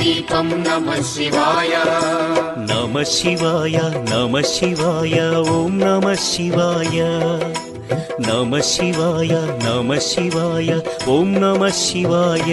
దీపం నమ శివాయ నమ శివాయ నమ శివాయ ఓం నమ శివాయ నమ శివాయ నమ శివాయ ఓం నమ శివాయ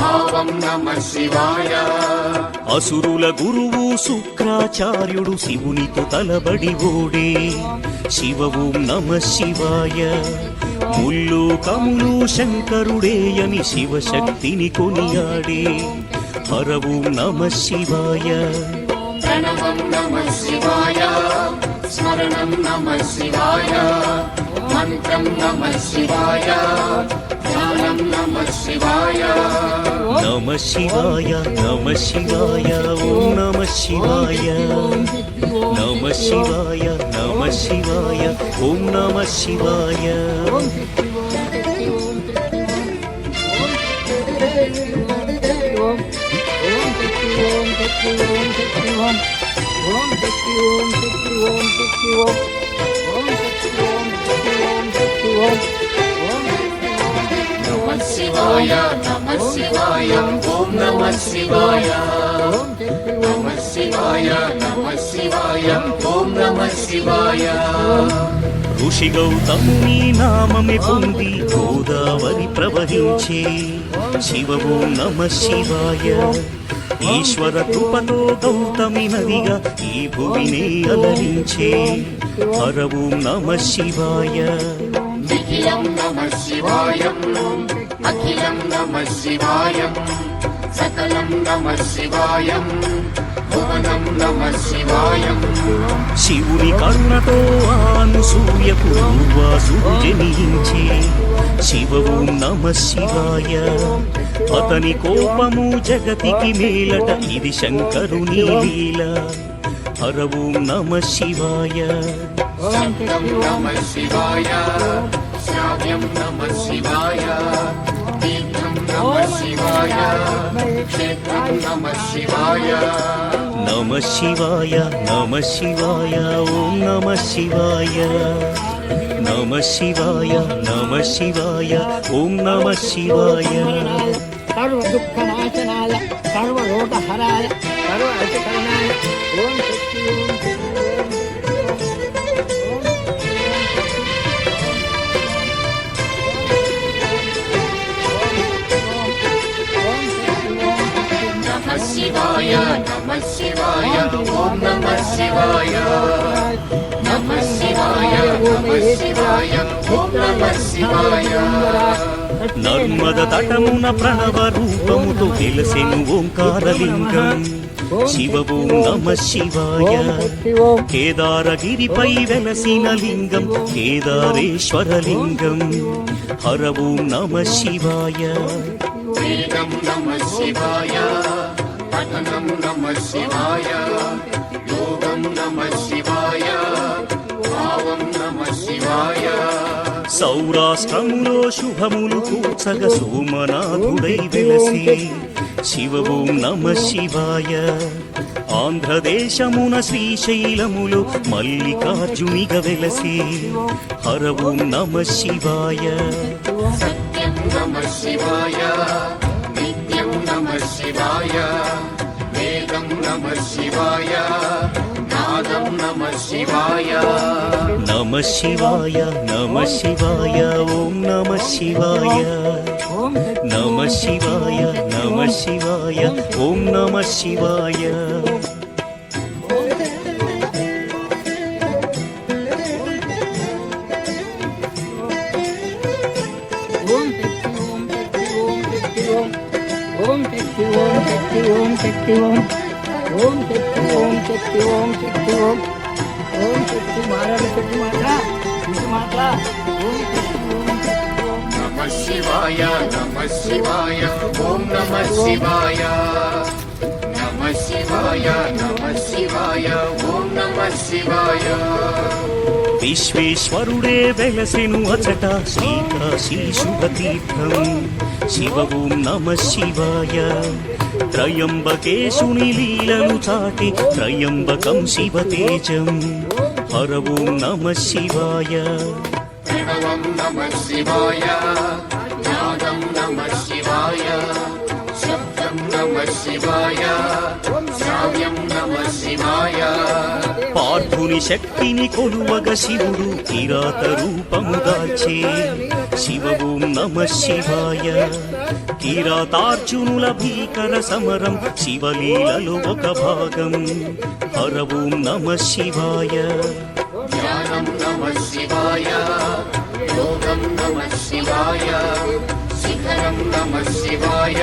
భావం నమ శివాయ. అసురుల గురువు శుక్రాచార్యుడు శివునితో తలబడి ఓడే. శివ ఓం నమ శివాయ. ముల్లు కములు శంకరుడేయని శివశక్తిని కొనియాడే. హర ఓం నమ శివాయ. ప్రణవం నమ శివాయ. స్మరణం నమ శివాయ. మంత్రం నమ శివాయ. ధ్యానం నమ శివాయ. నమ శివాయ నమ శివాయ ఓం నమ శివాయ. నమ శివాయ నమ శివాయ ఓం నమ శివాయ. నమ శివాయ నమ శివాయ ఓం నమ శివాయ నమ శివాయ నమ శివాయ ఓం నమ శివాయ ఋషి గౌతముని నామమే పొంది గోదావరి ప్రవహించే. శివ ఓం నమ శివాయ. ఈశ్వర కృపతో గౌతమి నదిగా ఈ భూమిని అలరించే. హర ఓం నమ శివాయ. నిఖిలం నమ శివాయం. అఖిలం నమ శివాయం. సకలం నమ శివాయం. భువనం నమ శివాయం. శివుని కరుణతో ఆనుసూయకు పూర్వాసుడు జనించి. శివ నమ శివాయ. అతని కోపము జగతికి మేలట. ఇది శంకరుని లీల. హర ఓం నమ శివాయ. నమ శివాయ. శ్రావ్యం నమ శివాయ. నమ శివాయ. నమ శివాయ. నమ శివాయ నమ శివాయ ఓం నమ శివాయ. నమ శివాయ నమ శివాయ ఓం నమ శివాయ. सर्व दुख नाशनाय सर्व रोग हराय सर्व अचकरणाय ओम शक्ति, ओम शिवाय नमः शिवाय ओम नमः शिवाय नमः शिवाय नमः शिवाय, ओम नमः शिवाय। నర్మద తటమున ప్రణవ రూపముతో వెలసెను ఓంకారలింగం. శివ ఓం నమ శివాయ. కేదారగిరిపై వెలసిన లింగం కేదారేశ్వరలింగం. హర ఓం నమ శివాయ. నమ శివాయ నమ శివాయ. సౌరాష్ట్రములో శుభములు కూర్చగ సోమనాథుడై వెలసి. శివ ఓం నమ శివాయ. ఆంధ్రదేశమున శ్రీశైలములు మల్లికార్జునిగ వెలసి. హర ఓం నమ శివాయ. సత్యం నమ శివాయ. నిత్యం నమ శివాయ. వేదం నమ శివాయ. శివాయ నమ శివాయ నమ శివాయ ఓం నమ శివాయ నమ శివాయ నమ శివాయ ఓం నమ శివాయ ఓం శక్తి ఓం శక్తి ఓం శక్తి ఓం శక్తి ఓం ఓం శక్తి ఓం శక్తి ఓం శక్తి ఓం నమ శివాయ నమ శివాయ ఓం నమ శివాయ. నమ శివాయ నమ శివాయ ఓం నమ శివాయ. విశ్వేశ్వరుడే వెలసెను అచట శ్రీకాశీ శివ ఓం నమ శివాయ. త్రయంబకేశుని లీలను చాటి త్రయంబకం శివతేజం హర ఓం నమ శివాయ ప్రణవం నమ శివాయ నాదం నమ శివాయ శబ్దం నమ శివాయ శ్రావ్యం నమ శివాయ శివుని శక్తిని కొలువగ శివుడు కిరాత రూపము దాచే శివ ఓం నమ శివాయ. కిరాతార్జునుల భీకర సమరం శివలీలలో ఒక భాగం. హర ఓం నమ శివాయ. ధ్యానం నమ శివాయ. యోగం నమ శివాయ. శిఖరం నమ శివాయ.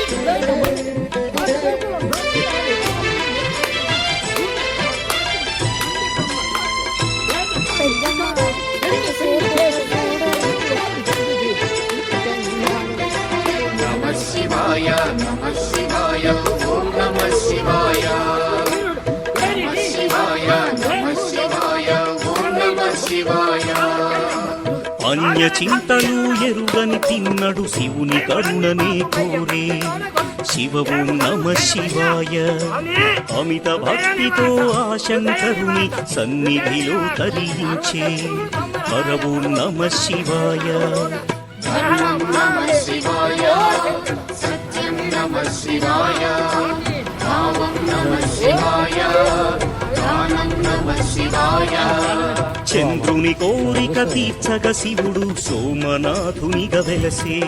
అన్య చింతలు ఎరుగని తిన్నడు శివుని కరుణనే కోరే. శివ నమ శివాయ. అమిత భక్తితో ఆ శంకరుని సన్నిధిలో తరించే హర నమ శివాయ. నమ శివాయ. సత్యం నమ శివాయ. నమ శివాయ. చంద్రుని కోరిక తీర్చగ శివుడు సోమనాథునిగా వెలసే.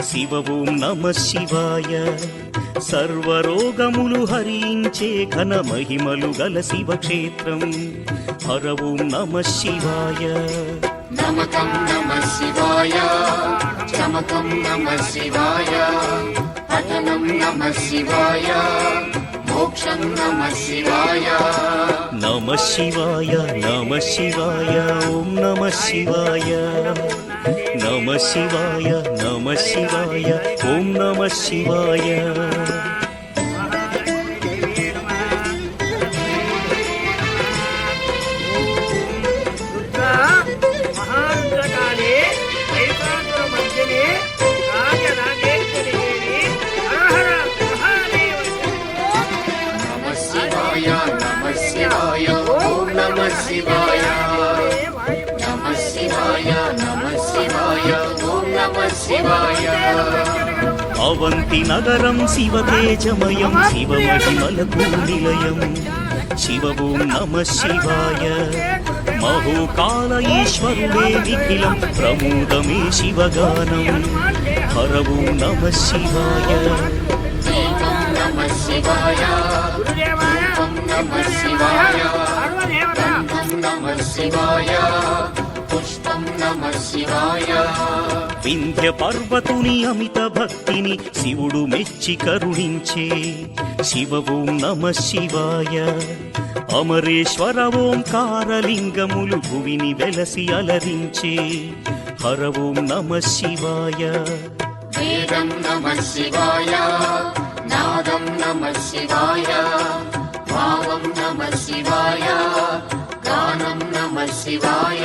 శివ ఓం నమ శివాయ. సర్వరోగములు హరించే ఘన మహిమలు గల శివక్షేత్రం. హర ఓం నమ శివాయ. నమకం నమ శివాయ. చమకం నమ శివాయ. పఠనం నమ శివాయ. మోక్షం నమ శివాయ. నమ శివాయ నమ శివాయ ఓం నమ శివాయ. నమ శివాయ నమ శివాయ ఓం నమ శివాయ. శివాయ అవంతి నగరం శివతేజమయం శివమహిమలకు నిలయం శివభూ నమ శివాయ. మహోకాల ఈశ్వరుడే నిఖిలం ప్రమోదమే శివగానం. హరవు నమ శివాయ. నమ శివాయ నమ శివాయ నమ శివాయ. వింధ్య పర్వతుని అమిత భక్తిని శివుడు మెచ్చి కరుణించే శివ ఓం నమ శివాయ. అమరేశ్వర ఓంకారలింగములు భువిని వెలసి అలరించే హర ఓం నమ శివాయ. వేదం నమ శివాయ నాదం నమ శివాయ భావం నమ శివాయ గానం నమ శివాయ.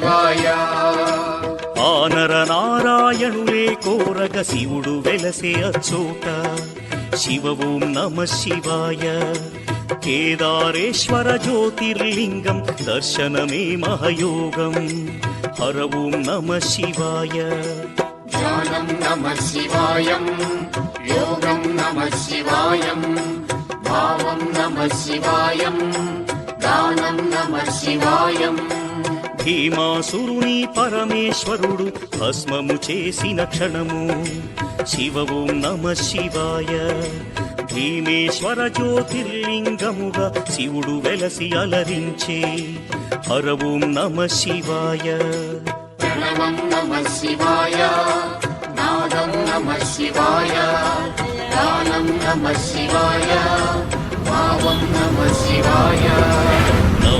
శివాయ ఆనర నారాయణులే కోరగ శివుడు వెలసే అచ్చోట. శివ ఓం నమ శివాయ. కేదారేశ్వర జ్యోతిర్లింగం దర్శనమే మహయోగం. హర ఓం నమ శివాయ. ధ్యానం నమ శివాయం యోగం నమ శివాయం భావం నమ శివాయం గానం నమ శివాయం. భీమాసురుని పరమేశ్వరుడు భస్మము చేసిన క్షణము. శివ ఓం నమ శివాయ. భీమేశ్వర జ్యోతిర్లింగముగా శివుడు వెలసి అలరించే. హర ఓం నమ శివాయ. ప్రణవం నమ శివాయ. నాదం నమ శివాయ. దానం నమ శివాయ. భావం నమ శివాయ.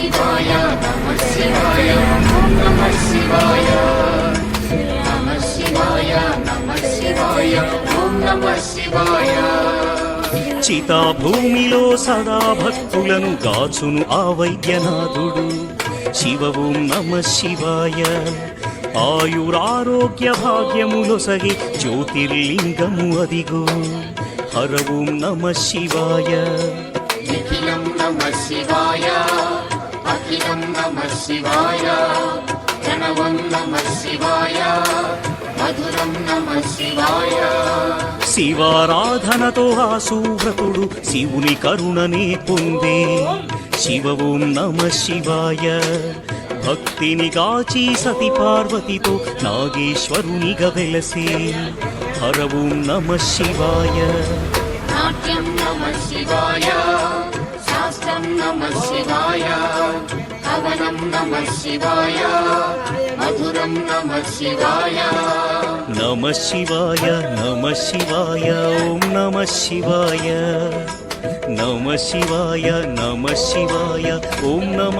శివాయ నమ శివాయ ఓం నమ శివాయ నమ శివాయ నమ శివాయ ఓం నమ శివాయ చితా భూమిలో సదా భక్తులను గాచును ఆ వైద్యనాథుడు. శివ ఓం నమ శివాయ. ఆయురారోగ్య భాగ్యములొసగి జ్యోతిర్లింగము అదిగో. హర ఓం నమ శివాయ. నిఖిలం నమ శివాయ. అఖిలం నమ శివాయ ప్రణవం నమ శివాయ మధురం నమ శివాయ శివారాధనతో ఆ సువ్రతుడు శివుని కరుణనే పొందే శివ ఓం నమ శివాయ భక్తిని కాచి సతి పార్వతితో నాగేశ్వరునిగా వెలసే హర ఓం నమ శివాయ నాట్యం నమ శివాయ శాస్త్రం నమ శివాయ కవనం నమ శివాయ మధురం నమ శివాయ నమ శివాయ నమ శివాయ ఓం నమ శివాయ నమ శివాయ నమ శివాయ ఓం నమ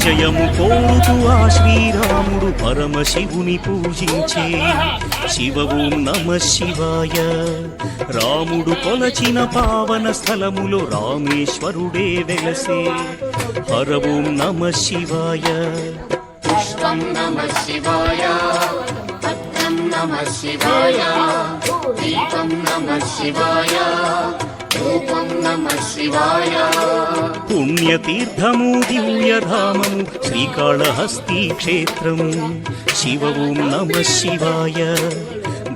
విజయము కోరుతూ ఆ శ్రీరాముడు పరమశివుని పూజించే. శివ ఓం నమ శివాయ. రాముడు కొలచిన పావన స్థలములో రామేశ్వరుడే వెలసే. హర ఓం నమ శివాయ. పుష్పం నమ శివాయ. పత్రం నమ శివాయ. దీపం నమ శివాయ. రూపం నమ శివాయ. పుణ్యతీర్థము దివ్యధామము శ్రీకాళహస్తి క్షేత్రం శివ ఓం నమ శివాయ.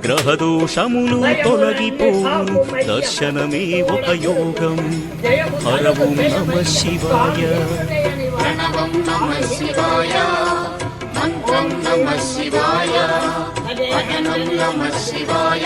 గ్రహదోషములు తొలగిపోవును దర్శనమే ఒక యోగం. హర ఓం నమ శివాయ. ప్రణవం నమ శివాయ. మంత్రం నమ శివాయ. నమ శివాయ.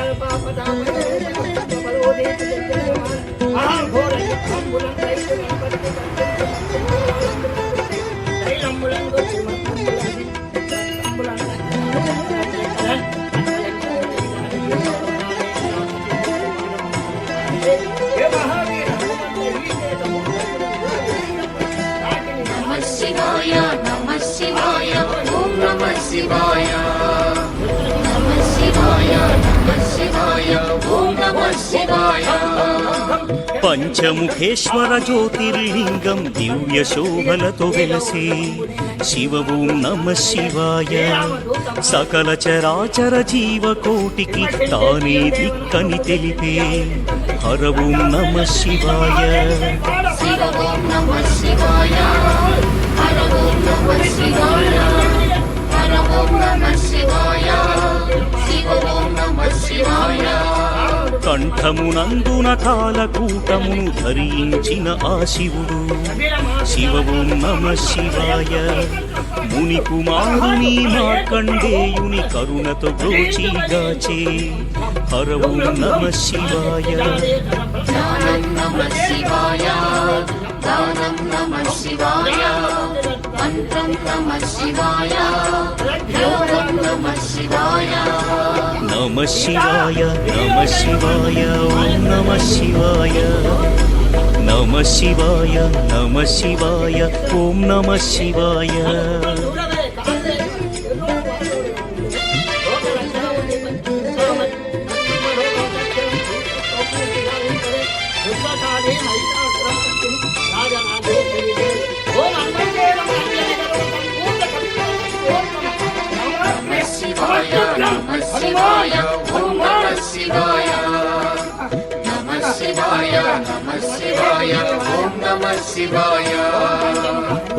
శివాయ. పంచముఖేశ్వర జ్యోతిర్లింగం దివ్య శోభలతో వెలసే శివ ఓం నమ శివాయ. సకల చరాచర జీవకోటికి తానే దిక్కని తెలిపే హర ఓం నమ శివాయ. శివ ఓం నమ శివాయ. హర ఓం నమ శివాయ. కంఠమునందున కాలకూటమును ధరించిన ఆ శివుడు. శివ ఓం నమ శివాయ. ముని కుమారుని మార్కండేయుని కరుణతో బ్రోచిగాచే హర ఓం నమ శివాయ. నమ శివాయ నమ శివాయ. మంత్రం నమ శివాయ. యోగం నమ శివాయ. నమ శివాయ నమ శివాయ ఓం నమ శివాయ. నమ శివాయ నమ శివాయ ఓం నమ శివాయ.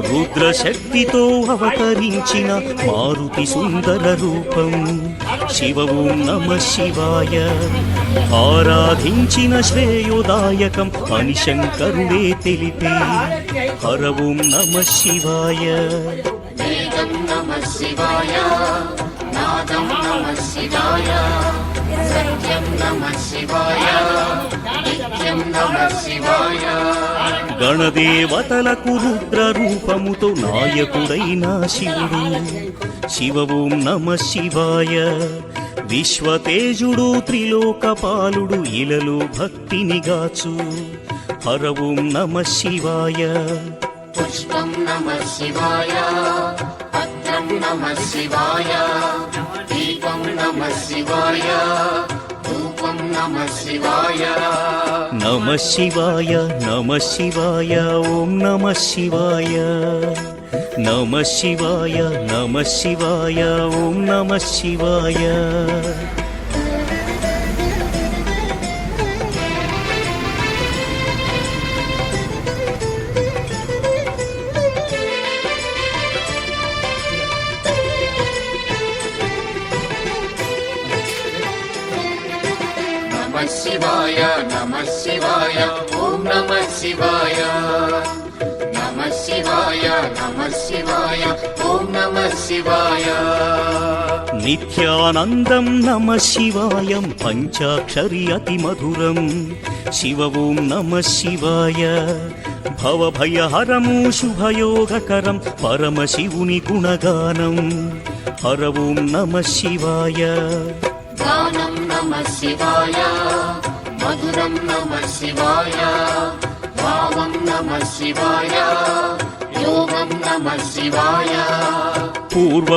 రుద్రశక్తితో అవతరించిన మారుతి సుందర రూపం శివ ఓం నమ శివాయ ఆరాధించిన శ్రేయోదాయకం అని శంకరుడే తెలిపే హర ఓం నమ శివాయ నమ శివాయ నాదం నమ శివాయ గణదేవతలకు రుద్ర రూపముతో నాయకుడైన శివుడు. శివ ఓం నమ శివాయ. విశ్వతేజుడు త్రిలోకపాలుడు ఇలలు భక్తిని గాచు. హర ఓం నమ శివాయ. పుష్పం నమ శివాయ. పత్రం నమ శివాయ. దీపం నమ శివాయ. ధూపం నమ శివాయ. నమ శివాయ నమ శివాయ ఓం నమ శివాయ. నమ శివాయ నమ శివాయ ఓం నమ శివాయ. శివాయ నమ శివాయ ఓం నమ శివాయ. నమ శివాయ నమ శివాయ ఓం నమ శివాయ. నిత్యానందం నమ శివాయం పంచాక్షరి అతి మధురం. శివ ఓం నమ శివాయ. భవభయహరము శుభయోగకరం పరమశివుని గుణగానం. హర ఓం నమ శివాయ. గానం నమ శివాయ మధురం నమ శివాయ భావం నమ శివాయ యోగం నమ శివాయ పూర్వ